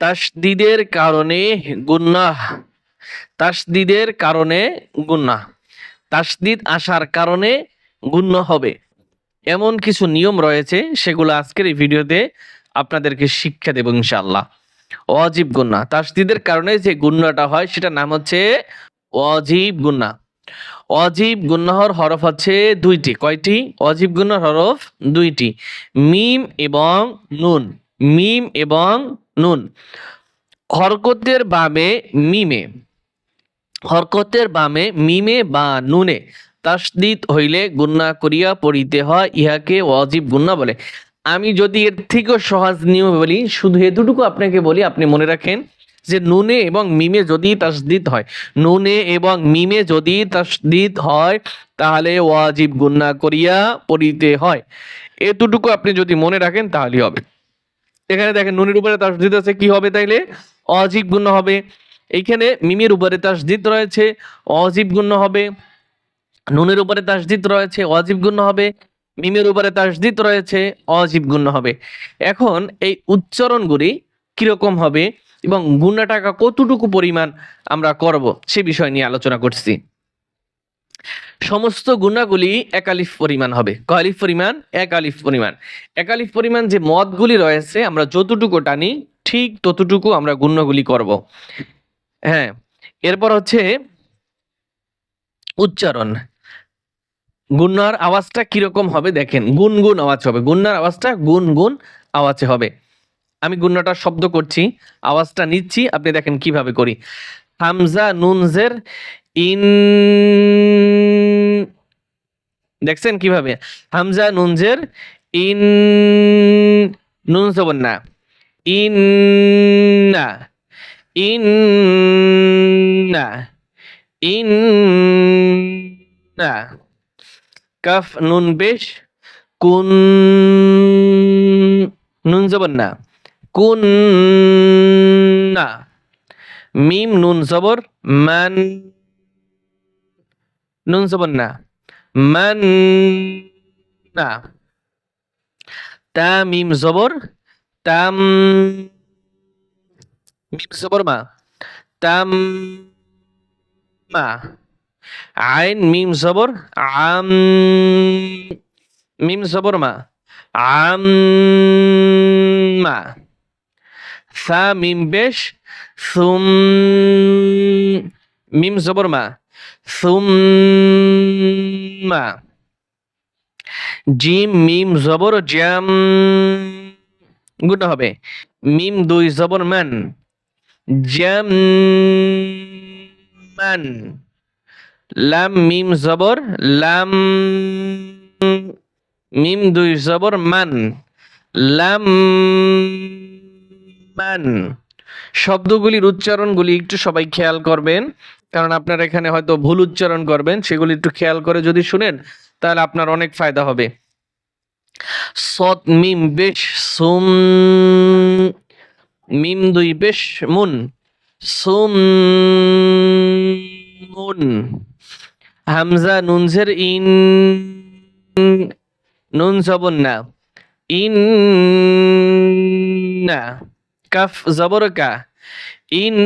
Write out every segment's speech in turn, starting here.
তাসদিদের কারণে গুন্নাহ, তাসদিদের কারণে গুন্নাহ। তাসদিদ আসার কারণে গুণ্য হবে। এমন কিছু নিয়ম রয়েছে, সেগুলো আজকের এই ভিডিওতে আপনাদেরকে শিক্ষা দেব ইনশাল্লাহ অজীব গুন্না তাসদিদের কারণে যে গুন্নাটা হয়, সেটার নাম হচ্ছে অজীব গুন্না অজীব গুন্নাহর হরফ হচ্ছে দুইটি। কয়টি? অজীব গুন্নার হরফ দুইটি। মিম এবং নুন। মিম এবং নুন। হরকতের বামে মিমে। হরকতের বামে মিমে বা নুনে তাসদিদ হইলে গুন্না করিয়া পড়িতে হয়, ইহাকে অজীব গুন্না বলে। আমি যদি এর থেকেও সহজ নিয়ম বলি, শুধু এতটুকু আপনাকে বলি, আপনি মনে রাখেন যে নুনে এবং মিমে যদি তাসদিদ হয়, নুনে এবং মিমে যদি তাসদিদ হয়, তাহলে ওয়াজিব গুন্না করিয়া পড়িতে হয়। এতটুকু আপনি যদি মনে রাখেন, তাহলেই হবে। এখানে দেখেন নুনের উপরে তাসদিদ আছে, কি হবে তাইলে? অজীব গুণ্য হবে। এইখানে মিমের উপরে তাসদিদ রয়েছে, অজীব গুণ্য হবে। নুনের উপরে তাসদিদ রয়েছে, অজীব গুণ্য হবে। মিমের উপরে তাসদিদ রয়েছে, অজীব গুণ্য হবে। এখন এই উচ্চারণগুলি কীরকম হবে এবং গুণা টাকা কতটুকু পরিমাণ আমরা করব সে বিষয় নিয়ে আলোচনা করছি। সমস্ত গুণাগুলি একালিফ পরিমাণ হবে। কয় আলিফ পরিমাণ? একালিফ পরিমাণ। একালিফ পরিমাণ যে মদগুলি রয়েছে, আমরা যতটুকু টানি, ঠিক ততটুকু আমরা গুণ্যগুলি করব। হ্যাঁ এরপর হচ্ছে উচ্চারণ। গুন্নার আওয়াজটা কীরকম হবে দেখেন, গুনগুন আওয়াজ হবে। গুন্নার আওয়াজটা গুনগুন আওয়াজে হবে। আমি গুন্নাটা শব্দ করছি, আওয়াজটা নিচ্ছি, আপনি দেখেন কীভাবে করি। হামজা নুনজের ইন দেখছেন কীভাবে? হামজা নুনজের ইন নুন জবর না। ইন না। ইন না। কাফ নুন বেশ। কুন নুন জবর না। কুন না। মিম নুন জবর। মান নুন জবর না। মান তা মিম জবর, তাম মিম আইন মিম জবর, আম মিম জবর মা, আম মা। সা মিম বেশ, সুম মিম জবর মা। সুম মা জিম, মিম, জবর জাম গুণ হবে। মিম, দুই, জবর মান জাম মান লাম, মিম, জবর, লাম। মিম, দুই, জবর মান লাম মান শব্দগুলির উচ্চারণগুলি একটু সবাই খেয়াল করবেন। কারণ আপনারা এখানে হয়তো ভুল উচ্চারণ করবেন, সেগুলি একটু খেয়াল করে যদি শুনেন, তাহলে আপনার অনেক ফায়দা হবে। সৎ মিম বেশ সুম, মিম দুই বেশ মুন, সুম মুন, হামজা নুনজের ইন, নুন জবর না, ইন না, কাফ জবর কা, ইন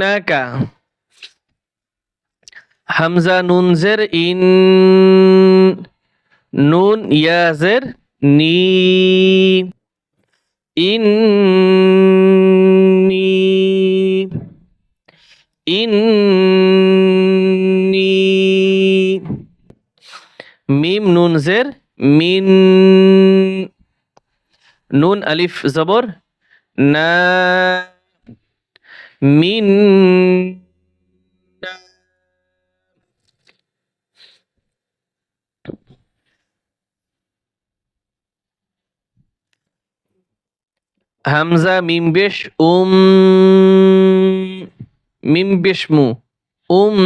কা হামজা নুনজের ইন নুন ইয়াজের নি ইন ইন্নি মিম নুন জের মিন নুন আলিফ জবর না মিন। হামজা, মিম বেশ, উম, মিম বেশ মু, উম,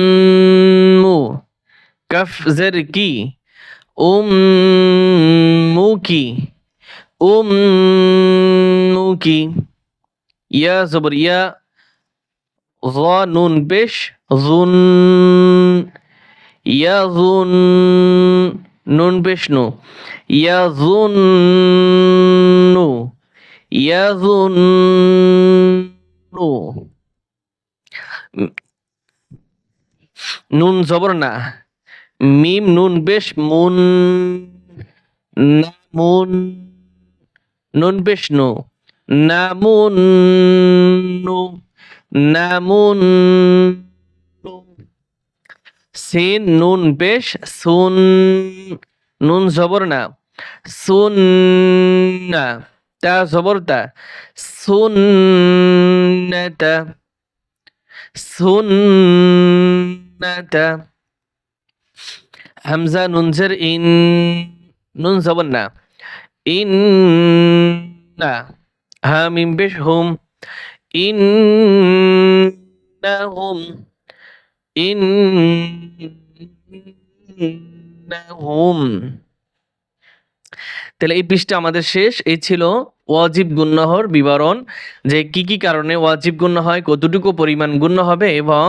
মু। কফ জের কি, উম, মু কি, উম, মু কি। ইয়া জবর, ইয়া জ নুন পেশ জুন ইয়া জুন নুন পেশ নু ইয়া জুন নু ইয়াজুন্নু নুন জবর না মিম নুন বেশ মুন না মুন নুন বেশ নু নামুন নু নামুন। সিন, নুন বেশ সুন। নুন জবর না। সুন না। তা জবর তা। সুন্নাতা সুন্নাতা হামজা নুনজের ইন। নুন জবর না। ইন না। হা মিম বেশ হুম। ইন হুম তাহলে এই পৃষ্ঠা আমাদের শেষ। এই ছিল ওয়াজিব গুণ্যহর বিবরণ যে কি কি কারণে ওয়াজিব গুণ্য হয় কতটুকু পরিমাণ গুণ্য হবে এবং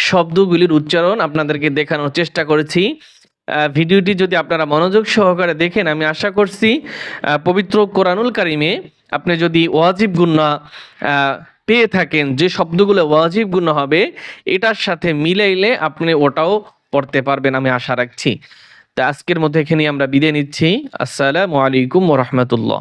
শব্দগুলির উচ্চারণ আপনাদেরকে দেখানোর চেষ্টা করেছি। ভিডিওটি যদি আপনারা মনোযোগ সহকারে দেখেন আমি আশা করছি পবিত্র কোরআনুল কারিমে আপনি যদি ওয়াজিব আহ, পেয়ে থাকেন যে শব্দগুলো ওয়াজিব গুণ হবে, এটার সাথে মিলাইলে আপনি ওটাও পড়তে পারবেন আমি আশা রাখছি। তা আজকের মধ্যে এখানে আমরা বিদায় নিচ্ছি। আসসালামু আলাইকুম রহমতুল্লাহ।